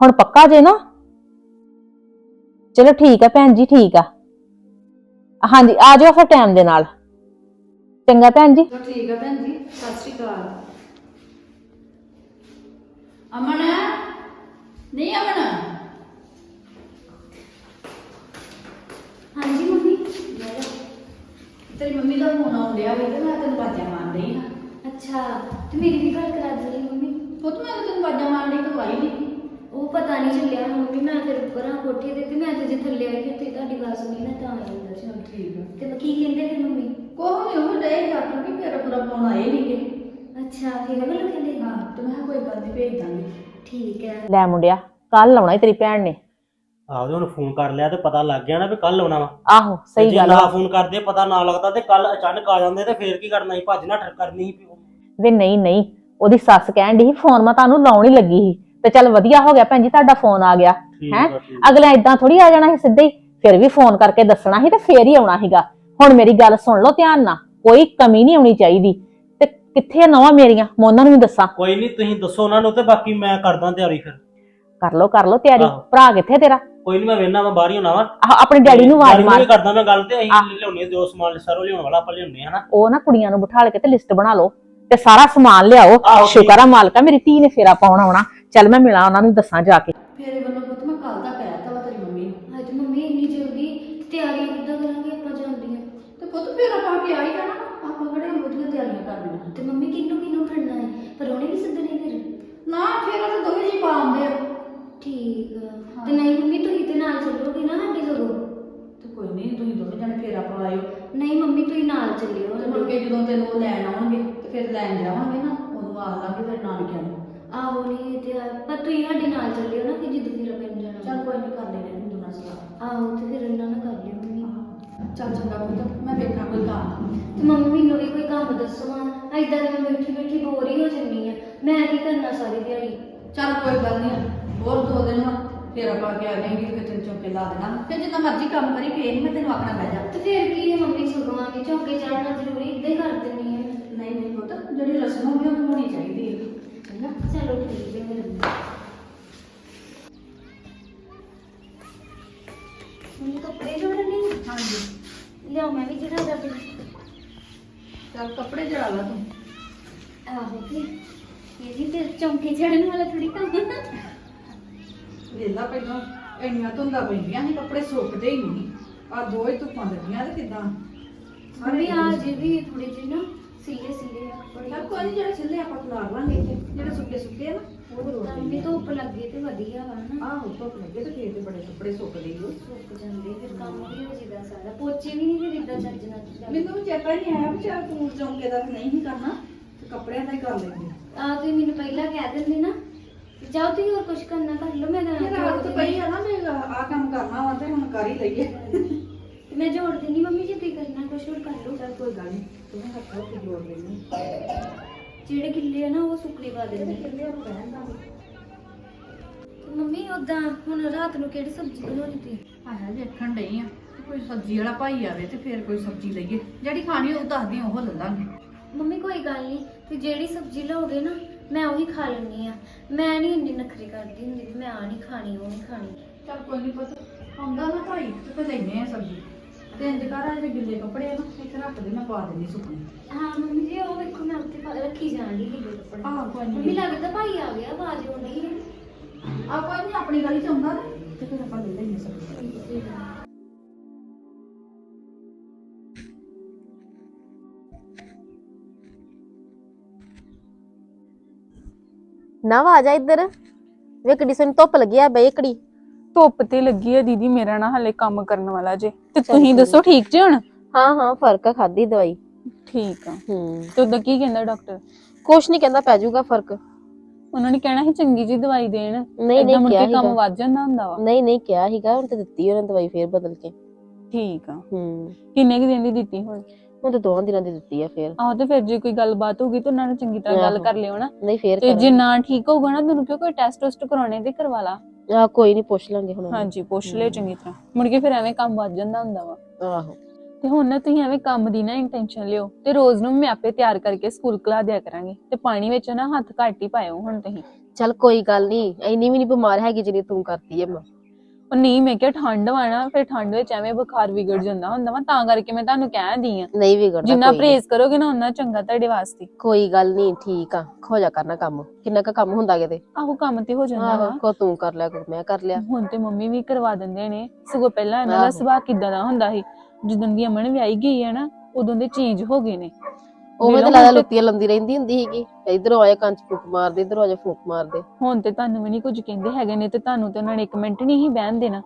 ਹੁਣ ਪੱਕਾ ਜੇ ਨਾ? ਚਲੋ ਠੀਕ ਆ ਭੈਣ ਜੀ, ਠੀਕ ਆ। ਹਾਂਜੀ, ਆ ਜਾਓ ਫਿਰ ਟਾਈਮ ਦੇ ਨਾਲ। ਚੰਗਾ ਭੈਣ ਜੀ। ਠੀਕ ਆ ਭੈਣ ਜੀ, ਸਤਿ ਸ਼੍ਰੀ ਅਕਾਲ। ਅਮਨ? ਨਹੀਂ, ਅਮਨ? ਹਾਂਜੀ ਮੰਮੀ। ਤੇਰੀ ਮੰਮੀ ਦਾ ਫੋਨ ਆਉਣ ਡਿਆ ਵੇ ਤੇ ਮੈਂ ਤੈਨੂੰ ਵਾਜਾਂ ਮਾਰ ਰਹੀ ਹਾਂ। ਅੱਛਾ ਤੇ ਮੇਰੀ ਵੀ ਗੱਲ ਕਰਾ ਦੇ ਮੰਮੀ। ਪੁੱਤ ਮੈਂ ਤਾਂ ਤੈਨੂੰ ਵਾਜਾਂ ਮਾਰ ਰਹੀ ਤੂੰ ਆਈ ਨਹੀਂ। ਉਹ ਪਤਾ ਨਹੀਂ ਚੱਲਿਆ ਮੰਮੀ ਮੈਂ ਫਿਰ ਉੱਪਰ ਆ ਕੋਠੇ ਤੇ ਤੇ ਮੈਂ ਤੇ ਜੇ ਥੱਲੇ ਆਈ ਤੇ ਤੁਹਾਡੀ ਗੱਲ ਸੁਣੀ ਨਾ ਤਾਂ ਆਈ ਅੰਦਰ। ਚਲ ਠੀਕ ਆ। ਤੇ ਮੈਂ ਕੀ ਕਹਿੰਦੇ ਫਿਰ ਮੰਮੀ? ਕੋਹ ਨਹੀਂ ਉਹ ਡੇ ਜਾ ਕੇ ਮੇਰਾ ਪੂਰਾ ਫੋਨ ਆਏ ਨਹੀਂਗੇ ਅੱਛਾ ਫਿਰ ਵੱਲੋਂ ਕਹਿੰਦੇ? ਹਾਂ ਤੇ ਮੈਂ ਕਿਹਾ ਕੋਈ ਗੱਲ ਨਹੀਂ ਭੇਜ ਦਾਂਗੇ। ਠੀਕ ਹੈ। ਲੈ ਮੁੰਡਿਆ ਕੱਲ ਆਉਣਾ ਈ ਤੇਰੀ ਭੈਣ ਨੇ। ਆਹੋ ਉਹਨੂੰ ਫੋਨ ਕਰ ਲਿਆ ਤੇ ਪਤਾ ਲੱਗ ਗਿਆ ਨਾ ਵੀ ਕੱਲ ਆਉਣਾ ਵਾ। ਆਹੋ ਸਹੀ ਜੇ ਗੱਲ ਨਾ ਆ ਫੋਨ ਕਰਦੇ ਪਤਾ ਨਾ ਲੱਗਦਾ ਤੇ ਕੱਲ ਅਚਾਨਕ ਆ ਜਾਂਦੇ ਤੇ ਫੇਰ ਕੀ ਕਰਨਾ ਸੀ? ਭੱਜ ਨਾ ਠਰ ਕਰਨੀ ਸੀ ਵੇ ਨਹੀਂ ਨਹੀਂ ਉਹਦੀ ਸੱਸ ਕਹਿਣ ਦੀ ਸੀ ਫੋਨ ਮੈਂ ਤੁਹਾਨੂੰ ਲਾਉਣ ਹੀ ਲੱਗੀ ਸੀ। ਤੇ ਚੱਲ ਵਧੀਆ ਹੋ ਗਿਆ ਭੈਣ ਜੀ ਤੁਹਾਡਾ ਫੋਨ ਆ ਗਿਆ। ਹੈ? ਅਗਲਾ ਇਦਾਂ ਥੋੜੀ ਆ ਜਾਣਾ ਸੀ ਸਿੱਧੇ ਹੀ ਫਿਰ ਵੀ ਫੋਨ ਕਰਕੇ ਦੱਸਣਾ ਸੀ ਤੇ ਫੇਰ ਹੀ ਆਉਣਾ ਸੀਗਾ। ਹੁਣ ਮੇਰੀ ਗੱਲ ਸੁਣ ਲਓ ਧਿਆਨ ਨਾਲ ਕੋਈ ਕਮੀ ਨਹੀਂ ਆਉਣੀ ਚਾਹੀਦੀ। ਤੇ ਕਿੱਥੇ ਨਵਾਂ ਮੇਰੀਆਂ? ਮੈਂ ਉਹਨਾਂ ਨੂੰ ਵੀ ਦੱਸਾਂ। ਕੋਈ ਨਹੀਂ ਤੁਸੀਂ ਦੱਸੋ ਉਹਨਾਂ ਨੂੰ ਤੇ ਬਾਕੀ ਮੈਂ ਕਰਦਾ ਤਿਆਰੀ ਫਿਰ। ਕਰ ਲਓ ਕਰ ਲਓ ਤਿਆਰੀ। ਆਹੋ। ਭਰਾ ਕਿੱਥੇ ਤੇਰਾ? ਕੋਈ ਨਹੀਂ ਮੈਂ ਵੇਖਣਾ ਮੈਂ ਬਾਹਰ ਹੀ ਹੋਣਾ ਵਾ। ਆਹ, ਆਪਣੇ ਡੈਡੀ ਨੂੰ ਆਵਾਜ਼ ਮਾਰ। ਕਰਦਾ ਮੈਂ ਗੱਲ ਤੇ ਅਸੀਂ। ਲਿਆਉਣੀ ਜੋ ਸਮਾਨ ਸਰੋਂ ਲਿਆਉਣ ਵਾਲਾ ਆਪਾਂ ਲਿਆਉਣੇ ਹਨਾ? ਉਹ ਨਾ ਕੁੜੀਆਂ ਨੂੰ ਬਿਠਾ ਕੇ ਤੇ ਲਿਸਟ ਬਣਾ ਲਓ ਤੇ ਸਾਰਾ ਸਮਾਨ ਲਿਆਓ। ਆਹੋ, ਸ਼ੁਕਰ ਆ ਮਾਲਕਾ ਮੇਰੀ ਧੀ ਨੇ ਫੇਰਾ ਪਾਉਣ ਆਉਣਾ ਚੱਲ ਮੈਂ ਮਿਲਾਂ ਉਹਨਾਂ ਨੂੰ ਦੱਸਾਂ ਜਾ ਕੇ। ਫੇਰੇ ਵੱਲੋਂ ਪੁੱਤ ਮੈਂ ਕੱਲ ਦਾ ਕਹਿ ਤਾ ਵਾ ਤੇਰੀ ਮੰਮੀ ਨੂੰ। ਅੱਜ ਮੰਮੀ ਇੰਨੀ ਜਲਦੀ ਤਿਆਰੀ ਕਿੱਦਾਂ ਕਰਾਂਗੇ ਆਪਾਂ ਜਾਂਦੀਆਂ। ਤੇ ਪੁੱਤ ਫੇਰ ਆਪਾਂ ਕੇ ਆ ਹੀ ਜਾਣਾ ਵਾ। ਆਪਾਂ ਕਿਹੜੇ ਵਧੀਆ ਤਿਆਰੀਆਂ ਕਰਨੀਆਂ ਤੇ ਮੰਮੀ ਕਿੰਨੂੰ ਕਿੰਨੂੰ ਖੜਨਾ ਹੈ ਪਰ ਉਹਨੇ ਵੀ ਸੱਦਣੇ ਫਿਰ। ਨਾ ਫੇਰ ਉਹ ਦੋਵੇਂ ਜੀ ਪਾਉਂਦੇ ਆ। ਠੀਕ ਆ। ਤੇ ਨਹੀਂ ਮੰਮੀ ਤੁਸੀਂ ਤੇ ਨਾਲ ਚੱਲੋਗੇ ਨਾ ਸਾਡੇ ਸਗੋਂ ਤੇ ਕੋਈ ਨਹੀਂ ਤੁਸੀਂ ਦੋਵੇਂ ਜਣੇ ਫੇਰ ਆਪਾਂ ਆਇਓ। ਨਹੀਂ ਮੰਮੀ ਤੁਸੀਂ ਨਾਲ ਚੱਲਿਓ ਤੇ ਮੁੜ ਕੇ ਜਦੋਂ ਤੈਨੂੰ ਉਹ ਲੈਣ ਆਉਣਗੇ ਤੇ ਫਿਰ ਲੈਣ ਜਾਵਾਂਗੇ ਨਾ ਉਦੋਂ ਆ ਲਾਂਗੇ ਫਿਰ ਨਾਨਕਿਆਂ ਨੂੰ। ਆਹੋ ਨਹੀਂ ਤੇ ਆ- ਪਰ ਤੁਸੀਂ ਸਾਡੇ ਨਾਲ ਚੱਲਿਓ ਨਾ ਕਿ ਜਿੱਦ ਫਿਰ ਪੈਣ ਜਾਣਾ। ਚੱਲ ਕੋਈ ਨਹੀਂ ਕਰ ਲੈਣੇ ਹਿੰਦੂ ਨਾਲ ਸਲਾਹ। ਆਹੋ ਤੇ ਫਿਰ ਇਹਨਾਂ ਨਾਲ ਕਰ ਲਿਓ ਮੰਮੀ। ਚੱਲ ਚੰਗਾ ਪੁੱਤ ਮੈਂ ਵੇਖਾਂ ਕੋਈ ਕੰਮ। ਤੇ ਮੰਮੀ ਮੈਨੂੰ ਵੀ ਕੋਈ ਕੰਮ ਦੱਸੋ ਹਾਂ। ਐਦਾਂ ਤਾਂ ਮੈਂ ਬੈਠੀ ਬੈਠੀ ਬੋਰ ਹੀ ਹੋ ਜੰਨੀ ਆ ਮੈਂ ਕੀ ਕਰਨਾ ਸਾਰੀ ਦਿਹਾੜੀ? ਚੱਲ ਕੋਈ ਗੱਲ ਨਹੀਂ ਹੋਰ ਦੋ ਦਿਨ ਫੇਰ ਆਪਾਂ ਕੇ ਆ ਜਾਵਾਂਗੇ ਤੇ ਤੈਨੂੰ ਚੌਕੇ ਲਾ ਦੇਣਾ। ਫਿਰ ਜਿੰਨਾ ਮਰਜ਼ੀ ਕੰਮ ਕਰੀ ਫੇਰ ਨਹੀਂ ਮੈਂ ਤੈਨੂੰ ਆਖਣਾ ਬਹਿ ਜਾ। ਤੇ ਫਿਰ ਕੀ ਹੈ ਮੰਮੀ ਸਗੋਂ ਆ ਕੇ ਝੋਕੇ ਚੜਨਾ ਜ਼ਰੂਰੀ ਇਦਾਂ ਹੀ ਕਰ ਦਿੰਨੀ ਆ। ਨਹੀਂ ਨਹੀਂ ਪੁੱਤ ਜਿਹੜੀ ਰਸਮ ਹੋਗੀ ਉਹ ਹੋਣੀ ਚਾਹੀਦੀ ਹੈ ਚੰਗਾ? ਚਲੋ ਠੀਕ ਹੈ ਮੇਰੇ ਮੰਮੀ ਕੱਪੜੇ ਜੋੜਨੇ ਹਾਂਜੀ। ਲਿਆਓ ਮੈਂ ਵੀ ਜਿਹੜਾ ਜਾ ਚੱਲ ਕੱਪੜੇ ਜੜਾ ਲਾ ਤੂੰ। ਆਹੋ ਤੇ ਇਹ ਵੀ ਤੇ ਚੌਂਕੇ ਚੜਨ ਵਾਲਾ ਥੋੜੀ ਕੰਮ ਵੇਲਾ ਪਹਿਲਾਂ ਇੰਨੀਆਂ ਧੁੰਦਾਂ ਪੈਂਦੀਆਂ ਸੀ ਕੱਪੜੇ ਸੁੱਕਦੇ ਹੀ ਨਹੀਂ। ਆ ਦੋ ਹੀ ਧੁੱਪਾਂ ਲੱਗੀਆਂ ਤੇ ਕਿਦਾਂ? ਮੰਮੀ ਆ ਜੇ ਵੀ ਥੋੜੇ ਜਿਹੇ ਨਾ ਸੀਲੇ ਸੀਲੇ ਆ ਕੱਪੜੇ। ਚੱਲ ਕੋਈ ਨਹੀਂ ਜਿਹੜੇ ਛਿੱਲੇ ਆਪਾਂ ਖਲਾਰ ਲਾਂਗੇ ਇੱਥੇ। ਜਿਹੜੇ ਸੁੱਕੇ ਸੁੱਕੇ ਆ ਨਾ ਉਹ ਰੋੜ ਤਾਂ ਵੀ ਧੁੱਪ ਲੱਗੇ ਤੇ ਵਧੀਆ ਵਾ ਨਾ। ਆਹੋ ਧੁੱਪ ਲੱਗੇ ਤੇ ਫੇਰ ਤੇ ਬੜੇ ਕੱਪੜੇ ਸੁੱਕਦੇ ਹੀ ਉਹ ਸੁੱਕ ਜਾਂਦੇ ਫਿਰ ਕੰਮ ਵੀ ਹੋ ਜਾਂਦਾ ਸਾਰਾ। ਪੋਚੇ ਵੀ ਨਹੀਂ ਫਿਰ ਇਦਾਂ ਚੱਜ ਨਾਲ ਚੱਲਦੇ। ਮੈਨੂੰ ਵੀ ਚੇਤਾ ਨਹੀਂ ਆਇਆ ਵੀ ਚੱਲ ਤੂੰ ਚੌਂਕੇ ਦਾ ਤਾਂ ਨਹੀਂ ਸੀ ਕਰਨਾ। ਤੇ ਕੱਪੜਿਆਂ ਦਾ ਹੀ ਕਰ ਲੈਂਦੀ ਆ। ਤੁਸੀਂ ਮੈਨੂੰ ਪਹਿਲਾਂ ਕਹਿ ਦਿੰਦੇ ਨਾ ਕਿ ਜਾਓ ਤੁਸੀਂ ਹੋਰ ਕੁਝ ਕਰਨਾ ਕਰ ਲਓ ਮੈਂ ਤਾਂ ਆਦਤ ਪਈ ਆ ਨਾ ਵੀ ਆ ਕੰਮ ਕਰਨਾ ਵਾ ਤੇ ਹੁਣ ਕਰ ਹੀ ਲਈਏ। ਤੇ ਮੈਂ ਜੋੜ ਦਿੰਦੀ ਮੰਮੀ ਜੇ ਤੁਸੀਂ ਕਰਨਾ ਕੁਝ ਹੋਰ ਕਰ ਲਓ। ਚੱਲ ਕੋਈ ਗੱਲ ਨਹੀਂ ਤੂੰ ਹੱਥੋਂ ਕਿ ਜੋੜ ਲੈਣੀ ਜਿਹੜੇ ਗਿੱਲੇ ਆ ਨਾ ਉਹ ਸੁੱਕਣੇ ਪਾ ਦਿੰਦੀ ਕਿੱਲੇ ਉਹ ਰਹਿਣ ਦਾ ਮੰਮੀ ਉਦਾਂ ਹੁਣ ਰਾਤ ਨੂੰ ਕਿਹੜੀ ਸਬਜ਼ੀ ਬਣਾਉਣੀ ਤੀ ਆਇਆ ਵੇਖਣ ਡਈ ਆ ਕੋਈ ਸਬਜ਼ੀ ਵਾਲਾ ਭਾਈ ਆਵੇ ਤੇ ਫੇਰ ਕੋਈ ਸਬਜ਼ੀ ਲਈਏ। ਜਿਹੜੀ ਖਾਣੀ ਉਹ ਦੱਸਦੀ ਉਹ ਲੈ ਲਾਂਗੇ। ਮੰਮੀ ਕੋਈ ਗੱਲ ਨਹੀਂ ਤੇ ਜਿਹੜੀ ਸਬਜ਼ੀ ਲਓਗੇ ਨਾ ਮੈਂ ਉਹੀ ਖਾ ਲੈਣੀ ਆ ਮੈਂ ਨਹੀਂ ਇੰਨੀ ਨਖਰੀ ਕਰਦੀ ਹੁੰਦੀ ਵੀ ਮੈਂ ਆ ਨਹੀਂ ਖਾਣੀ ਉਹ ਨਹੀਂ ਖਾਣੀ। ਚੱਲ ਕੋਈ ਨਹੀਂ ਪਤਾ ਆਉਂਦਾ ਨਾ ਭਾਈ ਤੇ ਫਿਰ ਲੈਨੇ ਆ ਸਬਜ਼ੀ। ਤੇ ਇੰਜ ਕਰ ਆ ਜਿਹੜੇ ਗਿੱਲੇ ਕੱਪੜੇ ਆ ਨਾ ਇੱਥੇ ਰੱਖ ਦੇ ਮੈਂ ਪਾ ਦੇਣੀ ਸੁੱਕਣੇ। ਹਾਂ ਮੰਮੀ ਜੀ ਉਹ ਵੇਖੋ ਮੈਂ ਉੱਤੇ ਪਾ- ਰੱਖੀ ਜਾਣੀ ਗਿੱਲੇ ਕੱਪੜੇ। ਆਹ ਕੋਈ ਮੰਮੀ ਨਹੀਂ ਲੱਗਦਾ ਭਾਈ ਆ ਗਿਆ ਆਵਾਜ਼ ਆਉਂਦੀ ਹੈ। ਆ ਕੋਈ ਨਹੀਂ ਆਪਣੀ ਗਲੀ ਚ ਆਉਂਦਾ ਤੇ ਤੇ ਫਿਰ ਆਪਾਂ ਲੈ ਲਈਏ ਸਬਜ਼ੀ। ਨਾ ਆ ਜਾ ਇੱਧਰ। ਵੇ ਕਿਡੀ ਸਨ ਧੁੱਪ ਲੱਗਿਆ ਬਈ ਇਕੜੀ ਧੁੱਪ ਤੇ ਲੱਗੀ ਹੈ ਦੀਦੀ ਮੇਰਾ ਨਾ ਹਲੇ ਕੰਮ ਕਰਨ ਵਾਲਾ ਜੇ। ਤੇ ਤੁਸੀਂ ਦੱਸੋ ਠੀਕ ਜੇ ਹੁਣ? ਹਾਂ ਹਾਂ ਫ਼ਰਕ ਆ ਖਾਦੀ ਦਵਾਈ। ਠੀਕ ਆ। ਹੂੰ। ਤੇ ਉਹਦਾ ਕੀ ਕਹਿੰਦਾ ਡਾਕਟਰ? ਕੁਛ ਨਹੀਂ ਕਹਿੰਦਾ ਪੈ ਜਾਊਗਾ ਫ਼ਰਕ। ਉਹਨਾਂ ਨੇ ਕਹਿਣਾ ਸੀ ਚੰਗੀ ਜੀ ਦਵਾਈ ਦੇਣ। ਨਹੀਂ ਏਦਾਂ ਮੁੜ ਕਿਹਾ ਕੇ ਕੰਮ ਸੀਗਾ। ਵੱਧ ਜਾਂਦਾ ਹੁੰਦਾ ਵਾ। ਨਹੀਂ ਨਹੀਂ ਕਿਹਾ ਸੀਗਾ ਹੁਣ ਤੇ ਦਿੱਤੀ ਉਹਨੇ ਦਵਾਈ ਫੇਰ ਬਦਲ ਕੇ। ਠੀਕ ਆ। ਹੂੰ। ਕਿੰਨੇ ਕੁ ਦਿਨ ਦੀ ਦਿੱਤੀ ਹੁਣ? ਹੁਣ ਤੇ ਦੋਹਾਂ ਦਿਨਾਂ ਦੀ ਦਿੱਤੀ ਆ ਫੇਰ। ਆਹੋ ਤੇ ਫਿਰ ਜੇ ਕੋਈ ਗੱਲਬਾਤ ਹੋਗੀ ਤਾਂ ਉਹਨਾਂ ਨੇ ਚੰਗੀ ਤਰ੍ਹਾਂ ਗੱਲ। ਕਰ ਲਿਓ ਨਾ। ਨਹੀਂ ਫੇਰ ਤੇ ਜੇ ਨਾ ਠੀਕ ਹੋਊਗਾ ਨਾ ਤੈਨੂੰ ਕਿਉਂ ਕੋਈ ਟੈਸਟ ਟੈਸਟ ਕਰਾਉਣੇ ਤੇ ਕਰਵਾ ਲਾ ਆ ਕੋਈ ਨਹੀਂ ਪੁੱਛ ਲਾਂਗੇ ਹੁਣ ਹਾਂਜੀ ਪੁੱਛ ਲਿਓ ਚੰਗੀ ਤਰ੍ਹਾਂ। ਮੁੜ ਕੇ ਫਿਰ ਐਵੇਂ ਕੰਮ ਵੱਧ ਜਾਂਦਾ ਹੁੰਦਾ ਵਾ। ਆਹੋ। ਤੇ ਹੁਣ ਨਾ ਤੁਸੀਂ ਐਵੇਂ ਕੰਮ ਦੀ ਨਾ ਇੰਟੈਨਸ਼ਨ ਲਿਓ ਤੇ ਰੋਜ਼ ਨੂੰ ਮੈਂ ਆਪੇ ਤਿਆਰ ਕਰਕੇ ਸਕੂਲ ਕਲਾ ਦਿਆ ਕਰਾਂਗੇ। ਤੇ ਪਾਣੀ ਵਿੱਚ ਨਾ ਹੱਥ ਘੱਟ ਹੀ ਪਾਇਓ ਹੁਣ ਤੁਸੀਂ। ਚੱਲ ਕੋਈ ਗੱਲ ਨਹੀਂ ਐਨੀ ਵੀ ਨਹੀਂ ਬਿਮਾਰ ਹੈਗੀ ਜਿੰਨੀ ਤੂੰ ਕਰਦੀ ਐ ਮਾਂ। ਉਹ ਨਹੀਂ ਮੈਂ ਕਿਹਾ ਠੰਡ ਵਾ ਨਾ ਫਿਰ ਠੰਡ ਵਿੱਚ ਐਵੇਂ ਬੁਖਾਰ ਵਿਗੜ ਜਾਂਦਾ ਹੁੰਦਾ ਵਾ ਤਾਂ ਕਰਕੇ ਮੈਂ ਤੁਹਾਨੂੰ ਕਹਿ ਦੀ ਆ ਨਹੀਂ ਵਿਗੜਦਾ ਜਿੰਨਾ ਕੋਈ। ਪ੍ਰੇਜ਼ ਕਰੋਗੇ ਨਾ ਉਹਨਾਂ ਚੰਗਾ ਤੁਹਾਡੇ ਵਾਸਤੇ। ਕੋਈ ਗੱਲ ਨਹੀਂ ਠੀਕ ਆ। ਹੋ ਜਾ ਕਰਨਾ ਕੰਮ। ਕਿੰਨਾ ਕੁ ਕੰਮ ਹੁੰਦਾ ਕਿਤੇ? ਆਹੋ ਕੰਮ ਤੇ ਹੋ ਜਾਂਦਾ ਆਹੋ ਵਾ। ਕੋ ਤੂੰ ਕਰ ਲਿਆ ਕੋ ਮੈਂ ਕਰ ਲਿਆ। ਹੁਣ ਤੇ ਮੰਮੀ ਵੀ ਕਰਵਾ ਦਿੰਦੇ ਨੇ। ਸਗੋਂ ਪਹਿਲਾਂ ਇਹਨਾਂ ਦਾ ਆਹੋ। ਸੁਭਾਅ ਕਿਦਾਂ ਦਾ ਹੁੰਦਾ ਸੀ। ਜਦੋਂ ਦੀ ਅਮਨ ਵਿਆਹੀ ਗਈ ਹੈ ਨਾ ਉਦੋਂ ਦੇ ਚੇਂਜ ਹੋ ਗਏ ਨੇ। ਉਹ ਤਾਂ ਲਾਦਾ ਲੁੱਤੀਆਂ ਲੰਦੀ ਰਹਿੰਦੀ ਹੁੰਦੀ ਸੀਗੀ। ਇਧਰੋਂ ਆਏ ਕੰਚ ਫੂਕ ਮਾਰਦੇ ਇਧਰੋਂ ਆਜੇ ਫੂਕ ਮਾਰਦੇ। ਹੁਣ ਤੇ ਤੁਹਾਨੂੰ ਵੀ ਨਹੀਂ ਕੁਝ ਕਹਿੰਦੇ ਹੈਗੇ ਨੇ ਤੇ ਤੁਹਾਨੂੰ ਤੇ ਉਹਨਾਂ ਨੇ ਇੱਕ ਮਿੰਟ ਨਹੀਂ ਹੀ ਬਹਿਣ ਦੇਣਾ।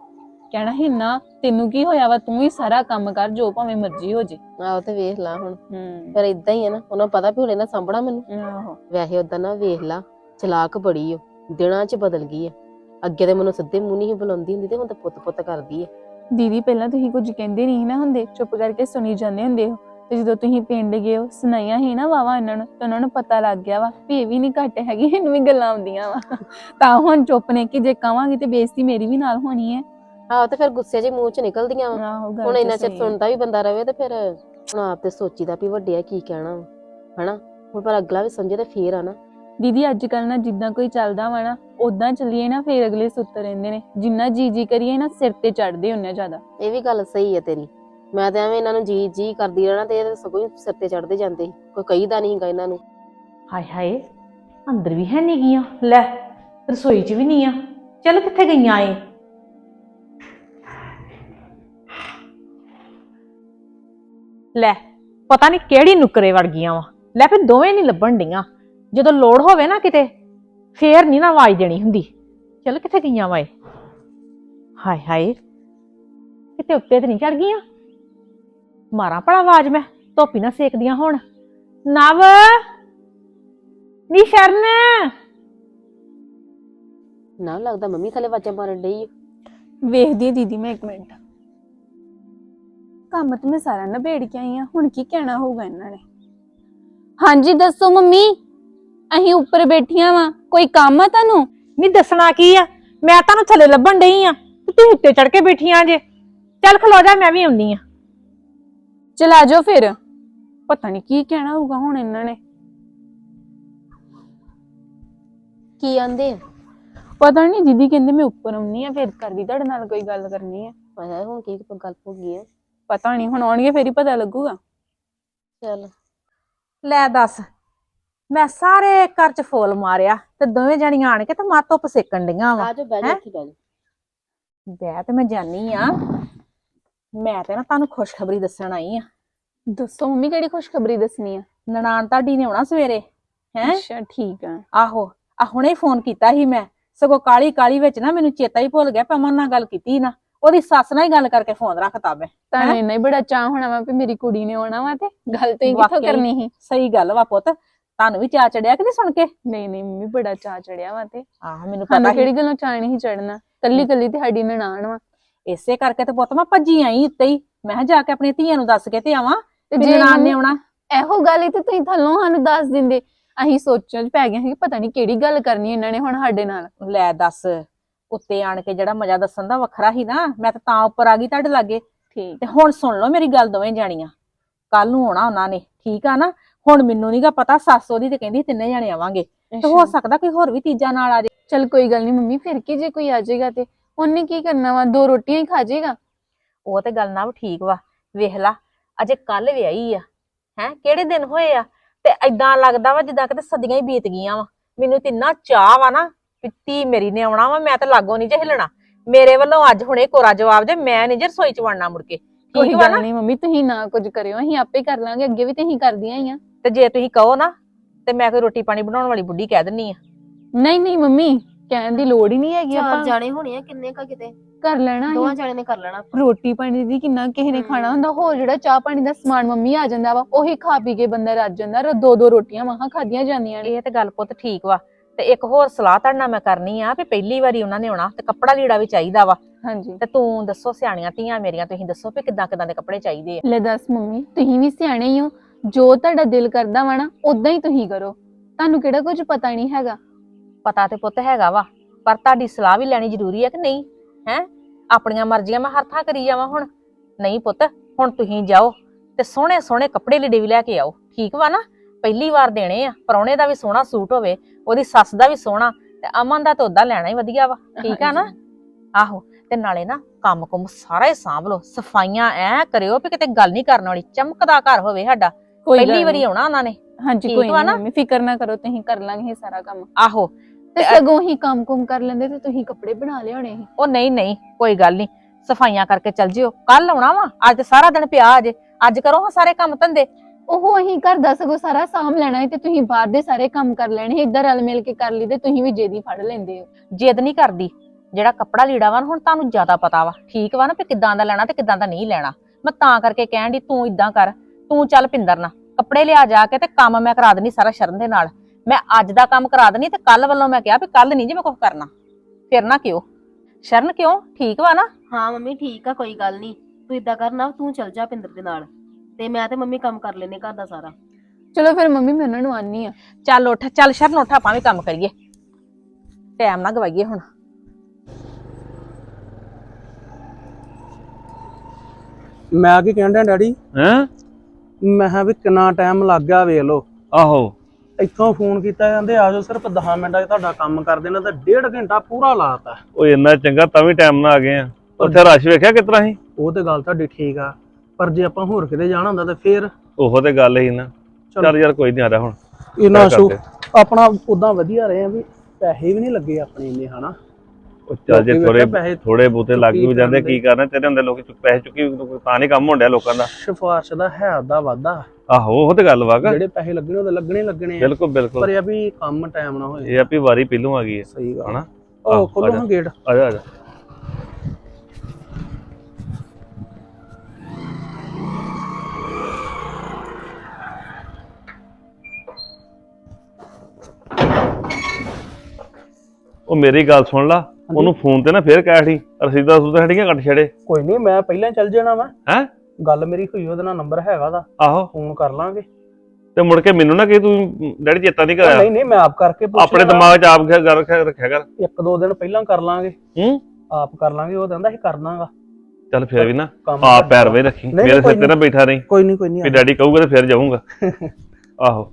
ਕਹਿਣਾ ਹੀ ਨਾ ਤੈਨੂੰ ਕੀ ਹੋਇਆ ਵਾ? ਤੂੰ ਹੀ ਸਾਰਾ ਕੰਮ ਕਰ ਜੋ ਭਾਵੇਂ ਮਰਜ਼ੀ ਹੋ ਜੇ। ਆਹੋ ਤੇ ਵੇਖ ਲਾ ਹੁਣ। ਹੂੰ। ਫਿਰ ਇਦਾਂ ਹੀ ਆ ਨਾ ਉਹਨਾਂ ਨੂੰ ਪਤਾ ਵੀ ਹੁਣ ਇਹਨਾਂ ਸਾਂਭਣਾ ਮੈਨੂੰ। ਆਹੋ। ਵੈਸੇ ਉਦਾਂ ਨਾ ਵੇਖ ਲਾ ਚਲਾਕ ਬੜੀ ਓ ਦਿਨਾਂ 'ਚ ਬਦਲ ਗਈ ਆ। ਅੱਗੇ ਤੇ ਮੈਨੂੰ ਸਿੱਧੇ ਮੂੰਹ ਨਹੀਂ ਸੀ ਬੁਲਾਉਂਦੀ ਹੁੰਦੀ ਤੇ ਹੁਣ ਤਾਂ ਪੁੱਤ ਪੁੱਤ ਕਰਦੀ ਆ। ਦੀਦੀ ਪਹਿਲਾਂ ਤੁਸੀਂ ਕੁਝ ਕਹਿੰਦੇ ਨਹੀਂ ਨਾ ਹੁੰਦੇ ਚੁੱਪ ਕਰਕੇ ਸੁਣੀ ਜਾਂਦੇ ਹੁੰਦੇ ਹੋ। ਤੇ ਜਦੋਂ ਤੁਸੀਂ ਪਿੰਡ ਗਏ ਹੋ ਸੁਣਾਈਆਂ ਸੀ ਨਾ ਵਾਵਾ ਇਹਨਾਂ ਨੂੰ ਤੇ ਉਹਨਾਂ ਨੂੰ ਪਤਾ ਲੱਗ ਗਿਆ ਵਾ ਵੀ ਇਹ ਵੀ ਨਹੀਂ ਘੱਟ ਹੈਗੀ ਇਹਨੂੰ ਵੀ ਗੱਲਾਂ ਆਉਂਦੀਆਂ ਵਾ। ਤਾਂ ਹੁਣ ਚੁੱਪ ਨੇ ਕਿ ਜੇ ਕਵਾਂਗੀ ਤੇ ਬੇਇੱਜ਼ਤੀ ਮੇਰੀ ਵੀ ਨਾਲ ਹੋਣੀ ਹੈ। ਆਹੋ ਤੇ ਫਿਰ ਗੁੱਸੇ 'ਚ ਮੂੰਹ 'ਚ ਨਿਕਲਦੀਆਂ ਵਾ। ਆਹੋ ਗੱਲ ਹੁਣ ਤੇ ਇੰਨਾ ਚਿਰ ਸਹੀ ਹੈ। ਸੁਣਦਾ ਵੀ ਬੰਦਾ ਰਵੇ ਤੇ ਫਿਰ ਹੁਣ ਆਪ ਤੇ ਸੋਚੀਦਾ ਵੀ ਵੱਡਿਆ ਕੀ ਕਹਿਣਾ ਵਾ, ਹਨਾ? ਹੁਣ ਪਰ ਅਗਲਾ ਵੀ ਸਮਝੇ ਤੇ ਫੇਰ ਆ ਨਾ। ਦੀਦੀ ਅੱਜ ਕੱਲ ਨਾ ਜਿੱਦਾਂ ਕੋਈ ਚੱਲਦਾ ਵਾ ਨਾ ਉਦਾਂ ਚੱਲੀਏ ਨਾ ਫੇਰ ਅਗਲੇ ਸੁੱਤ ਰਹਿੰਦੇ ਨੇ। ਜਿੰਨਾ ਜੀ ਜੀ ਕਰੀਏ ਨਾ ਸਿਰ ਤੇ ਚੜਦੇ ਹੁੰਨੇ ਜ਼ਿਆਦਾ। ਇਹ ਵੀ ਗੱਲ ਸਹੀ ਹੈ ਤੇਰੀ। ਮੈਂ ਤਾਂ ਐਵੇਂ ਇਹਨਾਂ ਨੂੰ ਜੀ ਜੀ ਕਰਦੀ ਰਹਿਣਾ ਤੇ ਇਹ ਤਾਂ ਸਗੋਂ ਹੀ ਸਿਰ ਤੇ ਚੜਦੇ ਜਾਂਦੇ ਸੀ। ਕੋਈ ਕਹੀਦਾ ਨਹੀਂ ਹੈਗਾ ਇਹਨਾਂ ਨੂੰ। ਹਾਏ ਹਾਏ, ਅੰਦਰ ਵੀ ਹੈ ਨਹੀਂ ਗੀਆਂ। ਲੈ, ਰਸੋਈ 'ਚ ਵੀ ਨਹੀਂ ਆ। ਚੱਲ ਕਿੱਥੇ ਗਈਆਂ ਏ? ਲੈ, ਪਤਾ ਨਹੀਂ ਕਿਹੜੀ ਨੁਕਰੇ ਵੜ ਗਈਆਂ ਵਾ। ਲੈ ਫਿਰ ਦੋਵੇਂ ਨਹੀਂ ਲੱਭਣ ਡੀਆਂ ਜਦੋਂ ਲੋੜ ਹੋਵੇ ਨਾ ਕਿਤੇ, ਫੇਰ ਨਹੀਂ ਨਾ ਆਵਾਜ਼ ਦੇਣੀ ਹੁੰਦੀ। ਚੱਲ ਕਿੱਥੇ ਗਈਆਂ ਵਾ ਇਹ ਹਾਏ ਹਾਏ, ਕਿਤੇ ਉੱਤੇ ਤੇ ਨਹੀਂ ਚੜ ਗਈਆਂ? ਮਾਰਾਂ ਭਲਾ ਆਵਾਜ਼ ਮੈਂ ਧੋਪੀ ਨਾ ਸੇਕਦੀਆਂ ਹੁਣ। ਨਵ ਨੀ ਸ਼ਰਨ। ਨਾ ਲੱਗਦਾ ਮੰਮੀ ਥੱਲੇ ਵਾਜਾਂ ਮਾਰਨ ਡਈ ਓ। ਵੇਖਦੀ ਹਾਂ ਦੀਦੀ ਮੈਂ ਇੱਕ ਮਿੰਟ। ਕੰਮ ਤੇ ਮੈਂ ਸਾਰਾ ਨਿਬੇੜ ਕੇ ਆਈ ਆ ਹੁਣ ਕੀ ਕਹਿਣਾ ਹੋਊਗਾ ਇਹਨਾਂ ਨੇ? ਹਾਂਜੀ ਦੱਸੋ ਮੰਮੀ ਅਸੀਂ ਉੱਪਰ ਬੈਠੀਆਂ ਵਾਂ ਕੋਈ ਕੰਮ ਆ ਤੁਹਾਨੂੰ? ਨਹੀਂ ਦੱਸਣਾ ਕੀ ਆ? ਮੈਂ ਤੁਹਾਨੂੰ ਥੱਲੇ ਲੱਭਣ ਡਈ ਆ ਤੇ ਤੂੰ ਉੱਤੇ ਚੜ ਕੇ ਬੈਠੀਆਂ ਜੇ। ਚੱਲ ਖਲੋ ਜਾ ਮੈਂ ਵੀ ਆਉਂਦੀ ਆ। ਚਲਾ ਜਾਓ ਫਿਰ। ਪਤਾ ਨਹੀਂ ਕੀ ਕਹਿਣਾ ਹੋਊਗਾ ਹੁਣ ਇਹਨਾਂ ਨੇ। ਕੀ ਆਂਦੇ ਪਤਾ ਨਹੀਂ ਦੀਦੀ ਕਹਿੰਦੇ ਮੈਂ ਉੱਪਰ ਆਉਣੀ ਆ ਫਿਰ ਕਰਦੀ ਤੁਹਾਡੇ ਨਾਲ ਕੋਈ ਗੱਲ ਕਰਨੀ ਆ। ਆਇਆ ਹੁਣ ਕੀ ਗੱਲ ਹੋ ਗਈ ਆ? ਪਤਾ ਨਹੀਂ ਹੁਣ ਆਉਣਗੇ ਫਿਰ ਹੀ ਪਤਾ ਲੱਗੂਗਾ। ਚੱਲ। ਲੈ ਦੱਸ ਮੈਂ ਸਾਰੇ ਘਰ ਚ ਫੋਲ ਮਾਰਿਆ ਤੇ ਦੋਵੇਂ ਜਣੀਆਂ ਆਣ ਕੇ ਤੇ ਮਾ ਧੁੱਪ ਸੇਕਣ ਡੀਆਂ ਵਾ ਆ ਜਾ ਬਹਿ ਜਾ ਹੈਂ? ਇੱਥੇ ਬਹਿ ਜਾ ਤੇ ਮੈਂ ਜਾਨੀ ਆ। ਮੈਂ ਤੇ ਨਾ ਤੁਹਾਨੂੰ ਖੁਸ਼ਖਬਰੀ ਦੱਸਣ ਆਈ ਆ। ਦੱਸੋ ਮੰਮੀ ਕਿਹੜੀ ਖੁਸ਼ਖਬਰੀ ਦੱਸਣੀ ਆ? ਨਨਾਣ ਤੁਹਾਡੀ ਨੇ ਆਉਣਾ ਸਵੇਰੇ ਹੈ? ਅੱਛਾ ਠੀਕ ਆ। ਆਹੋ ਆ ਹੁਣੇ ਫੋਨ ਕੀਤਾ ਸੀ ਮੈਂ। ਸਗੋਂ ਕਾਲੀ ਕਾਲੀ ਵਿੱਚ ਨਾ ਮੈਨੂੰ ਚੇਤਾ ਹੀ ਭੁੱਲ ਗਿਆ ਪਮਨ ਨਾਲ ਗੱਲ ਕੀਤੀ ਨਾ। ਉਹਦੀ ਸੱਸ ਨਾਲ ਹੀ ਗੱਲ ਕਰਕੇ ਫੋਨ ਰੱਖਤਾ ਮੈਂ ਹੈਂ? ਇੰਨਾ ਹੀ ਬੜਾ ਚਾਹ ਹੋਣਾ ਵਾ ਵੀ ਮੇਰੀ ਕੁੜੀ ਨੇ ਆਉਣਾ ਵਾ ਤੇ ਗੱਲ ਤੇ ਕਿੱਥੋਂ। ਕਰਨੀ ਸੀ? ਸਹੀ ਗੱਲ ਵਾ ਪੁੱਤ ਤੁਹਾਨੂੰ ਵੀ ਚਾਅ ਚੜਿਆ ਕਿ ਨਹੀਂ ਸੁਣ ਕੇ? ਨਹੀਂ ਨਹੀਂ ਮੰਮੀ ਬੜਾ ਚਾਹ ਚੜਿਆ ਵਾ ਤੇ। ਆਹ ਮੈਨੂੰ ਪਤਾ ਕਿਹੜੀ ਗੱਲੋਂ ਚਾਹ ਨਹੀਂ ਚੜਨਾ? ਕੱਲੀ ਕੱਲੀ ਤੇ ਸਾਡੀ ਨਨਾਣ ਵਾ। ਇਸੇ ਕਰਕੇ ਤੇ ਪੁੱਤ ਮੈਂ ਭੱਜੀ ਆਈ ਉੱਤੇ ਹੀ। ਮੈਂ ਕਿਹਾ ਜਾ ਕੇ ਆਪਣੀਆਂ ਧੀਆਂ ਨੂੰ ਦੱਸ ਕੇ ਤੇ ਆਵਾਂ ਤੇ ਜੇ ਮੰਮੀ ਨੇ ਆਉਣਾ। ਇਹੋ ਗੱਲ ਹੀ ਤੇ ਤੁਸੀਂ ਥੱਲੋਂ ਸਾਨੂੰ ਦੱਸ ਦਿੰਦੇ। ਅਸੀਂ ਸੋਚਾਂ ਚ ਪੈ ਗਏ ਸੀ ਕਿ ਪਤਾ ਨਹੀਂ ਕਿਹੜੀ ਗੱਲ ਕਰਨੀ ਇਹਨਾਂ ਨੇ ਹੁਣ ਸਾਡੇ ਨਾਲ। ਲੈ ਦੱਸ ਉੱਤੇ ਆਣ ਕੇ ਜਿਹੜਾ ਮਜ਼ਾ ਦੱਸਣ ਦਾ ਵੱਖਰਾ ਹੀ ਨਾ ਮੈਂ ਤਾਂ ਤਾਂ ਉੱਪਰ ਆ ਗਈ ਤੁਹਾਡੇ ਲਾਗੇ। ਠੀਕ। ਤੇ ਹੁਣ ਸੁਣ ਲਓ ਮੇਰੀ ਗੱਲ ਦੋਵੇਂ ਜਾਣੀਆਂ। ਕੱਲ ਨੂੰ ਆਉਣਾ ਉਹਨਾਂ ਨੇ ਠੀਕ ਆ ਨਾ? ਹੁਣ ਮੈਨੂੰ ਨਹੀਂਗਾ ਪਤਾ ਸੱਸ ਉਹਦੀ ਤੇ ਕਹਿੰਦੀ ਤਿੰਨੇ ਜਾਣੇ ਆਵਾਂਗੇ। ਤੇ ਹੋ ਸਕਦਾ ਕੋਈ ਹੋਰ ਵੀ ਤੀਜਾ ਨਾਲ ਆ ਜੇ। ਚਲ ਕੋਈ ਗੱਲ ਨਹੀਂ ਮੰਮੀ ਫਿਰ ਕੀ ਜੇ ਕੋਈ ਆ ਜਾਏਗਾ ਤੇ ਉਹਨੇ ਕੀ ਕਰਨਾ ਵਾ? ਦੋ ਰੋਟੀਆਂ ਹੀ ਖਾ ਜਾਏਗਾ ਉਹ ਤੇ ਗੱਲ ਨਾ ਵੀ ਠੀਕ ਵਾ। ਵੇਖ ਲਾ ਅਜੇ ਕੱਲ ਵਿਆਹੀ ਆ। ਹੈ ਕਿਹੜੇ ਦਿਨ ਹੋਏ ਆ? ਤੇ ਐਦਾਂ ਲੱਗਦਾ ਵਾ ਜਿੱਦਾਂ ਕਿਤੇ ਸਦੀਆਂ ਹੀ ਬੀਤ ਗਈਆਂ ਵਾ। ਮੈਨੂੰ ਤੇ ਇੰਨਾ ਚਾਹ ਵਾ ਨਾ ਪਿੱਤੀ ਮੇਰੀ ਨੇ ਆਉਣਾ ਵਾ ਮੈਂ ਤਾਂ ਲਾਗੋ ਨਹੀਂ ਜੇ ਹਿਲਣਾ। ਮੇਰੇ ਵੱਲੋਂ ਅੱਜ ਹੁਣੇ ਕੋਰਾ ਜਵਾਬ ਦੇ ਮੈਂ ਨਹੀਂ ਜੇ ਰਸੋਈ ਚ ਵੜਨਾ ਮੁੜ ਕੇ। ਕੋਈ ਠੀਕ ਵਾ ਗੱਲ ਨਾ? ਨਹੀਂ ਮੰਮੀ ਤੁਸੀਂ ਨਾ ਕੁਝ ਕਰਿਓ। ਅਸੀਂ ਆਪੇ ਕਰ ਲਾਂਗੇ ਅੱਗੇ ਵੀ ਤੁਸੀਂ ਕਰਦੀਆਂ ਹੀ ਆ। ਤੇ ਜੇ ਤੁਸੀਂ ਕਹੋ ਨਾ ਤੇ ਮੈਂ ਕੋਈ ਰੋਟੀ ਪਾਣੀ ਬਣਾਉਣ ਵਾਲੀ ਬੁੱਢੀ ਕਹਿ ਦਿੰਨੀ ਆ। ਨਹੀਂ ਨਹੀਂ ਮੰਮੀ ਕਹਿਣ ਦੀ ਲੋੜ ਹੀ ਨਹੀਂ ਹੈਗੀ ਚਾਰ ਆਪਾਂ। ਜਾਣੇ ਹੋਣੇ ਆ ਕਿੰਨੇ ਕਾ ਕਿਤੇ? ਕਰ ਲੈਣਾ ਦੋਵਾਂ ਅਸੀਂ ਜਾਣੇ ਨੇ ਕਰ ਲੈਣਾ। ਰੋਟੀ ਪਾਣੀ ਦੀ ਕਿੰਨਾ ਕਿਸੇ ਨੇ ਖਾਣਾ ਹੁੰਦਾ ਹੋਰ ਜਿਹੜਾ ਚਾਹ ਪਾਣੀ ਦਾ ਸਮਾਨ ਮੰਮੀ ਆ ਜਾਂਦਾ ਵਾ ਉਹੀ ਖਾ ਪੀ ਕੇ ਬੰਦਾ ਰੱਜ ਜਾਂਦਾ ਰ ਦੋ ਦੋ ਰੋਟੀਆਂ ਮਹਾਂ ਖਾਧੀਆਂ ਜਾਂਦੀਆਂ ਨੇ। ਇਹ ਤੇ ਗੱਲ ਪੁੱਤ ਠੀਕ ਵਾ। ਤੇ ਇੱਕ ਹੋਰ ਸਲਾਹ ਤੁਹਾਡੇ ਨਾਲ ਮੈਂ ਕਰਨੀ ਆ ਵੀ ਪਹਿਲੀ ਵਾਰੀ ਉਹਨਾਂ ਨੇ ਆਉਣਾ ਤੇ ਕੱਪੜਾ ਲੀੜਾ ਵੀ ਚਾਹੀਦਾ ਵਾ। ਹਾਂਜੀ। ਤੇ ਤੂੰ ਦੱਸੋ ਸਿਆਣੀਆਂ ਧੀਆਂ ਮੇਰੀਆਂ ਤੁਸੀਂ ਦੱਸੋ ਵੀ ਕਿੱਦਾਂ ਕਿੱਦਾਂ ਦੇ ਕੱਪੜੇ ਚਾਹੀਦੇ ਆ। ਲੈ ਦੱਸ ਮੰਮੀ ਤੁਸੀਂ ਵੀ ਸਿਆਣੇ ਹੀ ਹੋ। ਜੋ ਤੁਹਾਡਾ ਦਿਲ ਕਰਦਾ ਵਾ ਨਾ ਉਦਾਂ ਹੀ ਤੁਸੀਂ ਕਰੋ। ਤੁਹਾਨੂੰ ਕਿਹੜਾ ਕੁਝ ਪਤਾ ਨਹੀਂ ਹੈਗਾ। ਪਤਾ ਤੇ ਪੁੱਤ ਹੈਗਾ ਵਾ ਪਰ ਤੁਹਾਡੀ ਸਲਾਹ ਵੀ ਲੈਣੀ ਜ਼ਰੂਰੀ ਹੈ ਕਿ ਨਹੀਂ? ਹੈ? ਆਪਣੀਆਂ ਮਰਜ਼ੀਆਂ ਮੈਂ ਹਰ ਥਾਂ ਕਰੀ ਜਾਵਾਂ ਹੁਣ। ਨਹੀਂ ਪੁੱਤ ਹੁਣ ਤੁਸੀਂ ਜਾਓ ਤੇ ਸੋਹਣੇ ਸੋਹਣੇ ਕੱਪੜੇ ਲੀੜੇ ਵੀ ਲੈ ਕੇ ਆਓ। ਠੀਕ ਵਾ ਨਾ? ਪਹਿਲੀ ਵਾਰ ਦੇਣੇ ਆ ਪਰੌਣੇ ਦਾ ਵੀ ਸੋਹਣਾ ਸੂਟ ਹੋਵੇ ਉਹਦੀ ਸੱਸ ਦਾ ਵੀ ਸੋਹਣਾ ਤੇ ਅਮਨ ਦਾ ਤਾਂ ਉਦਾਂ ਲੈਣਾ ਹੀ ਵਧੀਆ ਵਾ। ਠੀਕ ਆ ਨਾ? ਆਹੋ ਤੇ ਨਾਲੇ ਨਾ ਕੰਮ ਕੁਮ ਸਾਰਾ ਹੀ ਸਾਂਭ ਲਓ। ਸਫਾਈਆਂ ਐ ਕਰਿਓ ਵੀ ਕਿਤੇ ਗੱਲ ਨਹੀਂ ਕਰਨ ਵਾਲੀ ਚਮਕਦਾ ਘਰ ਹੋਵੇ ਸਾਡਾ। ਪਹਿਲੀ ਵਾਰੀ। ਆਉਣਾ ਉਹਨਾਂ ਨੇ। ਹਾਂਜੀ ਕੋਈ ਨਹੀਂ? ਮੰਮੀ ਫਿਕਰ ਨਾ ਕਰੋ ਤੁਸੀਂ ਕਰ ਲਾਂਗੇ ਸਾਰਾ ਕੰਮ। ਆਹੋ ਤੇ ਸਗੋਂ ਹੀ ਕੰਮ ਕੁਮ ਕਰ ਲੈਂਦੇ ਤੇ ਤੁਸੀਂ ਕੱਪੜੇ ਬਣਾ ਲਿਆਉਣੇ ਸੀ। ਉਹ ਨਹੀਂ ਨਹੀਂ ਕੋਈ ਗੱਲ ਨਹੀਂ। ਸਫਾਈਆਂ ਕਰਕੇ ਚੱਲ ਜਿਓ। ਕੱਲ ਆਉਣਾ ਵਾ। ਅੱਜ ਤੇ ਸਾਰਾ ਦਿਨ ਪਿਆ ਅਜੇ। ਅੱਜ ਕਰੋ ਹਾਂ ਸਾਰੇ ਕੰਮ ਧੰਦੇ। ਉਹ ਅਸੀਂ ਘਰ ਦਾ ਸਗੋਂ ਸਾਰਾ ਸਾਂਭ ਲੈਣਾ ਹੈ ਤੇ ਤੁਸੀਂ ਬਾਹਰ ਦੇ ਸਾਰੇ ਕੰਮ ਕਰ ਲੈਣੇ। ਇੱਧਰ ਰਲ ਮਿਲ ਕੇ ਕਰ ਲਈ ਤੇ ਤੁਸੀਂ ਵੀ ਜੇਦੀ ਫੜ ਲੈਂਦੇ ਹੋ। ਜਿੱਦ ਨਹੀਂ ਕਰਦੀ। ਜਿਹੜਾ ਕੱਪੜਾ ਲੀੜਾ ਵਾ ਨਾ ਹੁਣ ਤੁਹਾਨੂੰ ਜ਼ਿਆਦਾ ਪਤਾ ਵਾ। ਠੀਕ ਵਾ ਨਾ ਵੀ ਕਿੱਦਾਂ ਦਾ ਲੈਣਾ ਤੇ ਕਿੱਦਾਂ ਦਾ ਨਹੀਂ ਲੈਣਾ। ਮੈਂ ਤਾਂ ਕਰਕੇ ਕਹਿਣ ਦੀ ਤੂੰ ਇਦਾਂ ਕਰ। ਤੂੰ ਚੱਲ ਪਿੰਦਰ ਨਾਲ। ਕੱਪੜੇ ਲਿਆ ਜਾ ਕੇ ਤੇ ਕੰਮ ਮੈਂ ਕਰਾ ਦੇਣੀ ਸਾਰਾ ਸ਼ਰਨ ਦੇ ਨਾਲ। ਮੈਂ ਅੱਜ ਦਾ ਕੰਮ ਕਰਾ ਦੇਣੀ ਤੇ ਕੱਲ ਵੱਲੋਂ ਮੈਂ ਕਿਹਾ ਵੀ ਕੱਲ ਨਹੀਂ ਜੀ ਮੈਂ ਕੁਝ ਕਰਨਾ। ਫਿਰ ਨਾ ਕਿਉਂ। ਸ਼ਰਨ ਕਿਉਂ? ਠੀਕ ਵਾ ਨਾ? ਹਾਂ ਮੰਮੀ ਠੀਕ ਆ ਕੋਈ ਗੱਲ ਨਹੀਂ। ਤੂੰ ਇਦਾਂ ਕਰਨਾ ਤੂੰ ਚੱਲ ਜਾ ਪਿੰਦਰ ਦੇ ਨਾਲ। ਤੇ ਮੈਂ ਤੇ ਮੰਮੀ ਕੰਮ ਕਰ ਲੈਨੇ ਘਰ ਦਾ ਸਾਰਾ। ਚਲੋ ਫਿਰ ਮੰਮੀ ਮੈਂ ਉਹਨਾਂ ਨੂੰ ਆਨੀ ਆ। ਚੱਲ ਉੱਠ ਚੱਲ ਸ਼ਰਨ ਉੱਠ ਆਪਾਂ ਵੀ ਕੰਮ ਕਰੀਏ। ਟਾਈਮ ਨਾ ਗਵਾਈਏ ਹੁਣ। ਮੈਂ ਕੀ ਕਹਿੰਦਾ ਡੈਡੀ? ਹੈਂ? ਮੈਂ ਕਿਹਾ ਵੀ ਕਿੰਨਾ ਟਾਈਮ ਲੱਗ ਗਿਆ ਵੇਖ ਲਓ। ਆਹੋ। ਇੱਥੋਂ ਫੋਨ ਕੀਤਾ ਜਾਂਦੇ ਆ ਜਾਓ ਸਿਰਫ 10 ਮਿੰਟਾਂ 'ਚ ਤੁਹਾਡਾ ਕੰਮ ਕਰ ਦੇਣਾ ਤਾਂ ਡੇਢ ਘੰਟਾ ਪੂਰਾ ਲਾਤਾ। ਉਹ ਇੰਨਾ ਚੰਗਾ ਤਾਂ ਵੀ ਟਾਈਮ ਨਾਲ ਆ ਗਏ ਆ। ਉੱਥੇ ਰਸ਼ ਵੇਖਿਆ ਕਿਤਨਾ ਸੀ? ਉਹ ਤੇ ਗੱਲ ਤੁਹਾਡੀ ਠੀਕ ਆ ਪਰ ਜੇ ਆਪਾਂ ਹੋਰ ਕਿਤੇ ਜਾਣਾ ਹੁੰਦਾ ਤਾਂ ਫੇਰ ਉਹੋ ਤੇ ਗੱਲ ਹੀ ਨਾ। ਚੱਲ। ਯਾਰ ਕੋਈ ਨਹੀਂ ਆ ਰਿਹਾ ਹੁਣ। ਇਹਨਾਂ ਸ਼ੁ? ਆਪਣਾ ਉਦਾਂ ਵਧੀਆ ਰਹੇ ਆ ਵੀ ਪੈਸੇ ਵੀ ਨਹੀਂ ਲੱਗੇ ਆਪਣੇ ਇੰਨੇ ਹਨਾ? ਉਹ ਚੱਲ ਜੇ ਲੋਕੀ ਥੋੜੇ ਥੋੜੇ ਬੂਤੇ ਲੱਗ ਵੀ ਜਾਂਦੇ। ਕੀ ਕਰਨਾ ਤੇਰੇ ਹੁੰਦੇ ਲੋਕੀ ਚੁੱਕ ਪੈਸੇ ਚੁੱਕੀ ਤਾਂ ਨਹੀਂ ਕੰਮ ਹੋਣ ਡਿਆ ਲੋਕਾਂ ਦਾ। ਸਿਫਾਰਸ਼ ਦਾ ਹੈ ਦਾ ਵਾਦਾ ਆਹੋ ਉਹ ਤੇ ਗੱਲ ਵਾਗਾ ਜਿਹੜੇ ਪੈਸੇ ਲੱਗਣੇ ਉਹ ਤਾਂ ਲੱਗਣੇ ਲੱਗਣੇ ਬਿਲਕੁਲ ਬਿਲਕੁਲ। ਪਰ ਇਹ ਆ ਵੀ ਕੰਮ ਟਾਈਮ ਨਾ ਹੋਏ। ਇਹ ਆ ਵੀ ਵਾਰੀ ਪਹਿਲੋਂ ਆ ਗਈ ਹੈ। ਸਹੀ ਗੱਲ। ਹਨਾ? ਉਹ ਖੋਲੋ। ਹਾਂ ਗੇਟ ਆ ਜਾ ਆ ਜਾ। ਉਹ ਮੇਰੀ ਗੱਲ ਸੁਣ ਲਾ। ਉਹਨੂੰ ਫੋਨ ਤੇ ਨਾ ਫੇਰ ਕਹਿ ਸੀ ਰਸੀਦਾਂ ਰਸੂਦਾਂ ਹਟੀਆਂ ਕੱਟ ਛੜੇ। ਕੋਈ ਨਹੀਂ ਮੈਂ ਪਹਿਲਾਂ ਚੱਲ ਜਾਣਾ ਵਾ। ਹੈਂ? ਗੱਲ ਮੇਰੀ ਹੋਈ ਉਹਦੇ ਨਾਲ ਨੰਬਰ ਹੈਗਾ ਦਾ ਆਹੋ। ਫੋਨ ਕਰ ਲਾਂਗੇ। ਤੇ ਮੁੜ ਕੇ ਮੈਨੂੰ ਨਾ ਕਿ ਤੂੰ ਡੈਡੀ ਚੇਤਾ ਨਹੀਂ ਕਰਾਇਆ। ਨਹੀਂ ਨਹੀਂ ਮੈਂ ਆਪ ਕਰਕੇ ਪੁੱਛ ਆਪਣੇ। ਦਿਮਾਗ 'ਚ ਆਪ ਗੱਲ ਰੱਖਿਆ ਰੱਖਿਆ ਕਰ। ਇੱਕ ਦੋ ਦਿਨ ਪਹਿਲਾਂ ਕਰ ਲਾਂਗੇ। ਹੂੰ? ਆਪ ਕਰ ਲਾਂਗੇ ਉਹ ਕਹਿੰਦਾ ਸੀ ਕਰ ਦਾਂਗਾ ਚੱਲ ਫੇਰ ਵੀ ਨਾ ਆਪ ਪੈਰ ਵੇ। ਰੱਖੀ। ਮੇਰੇ ਸਿਰ ਤੇ ਨਾ ਬੈਠਾ ਰਹੀਂ। ਕੋਈ ਨਹੀਂ ਕੋਈ ਵੀ ਨਹੀਂ ਡੈਡੀ ਕਹੂਗਾ ਤੇ ਫੇਰ ਜਾਊਂਗਾ। ਆਹੋ।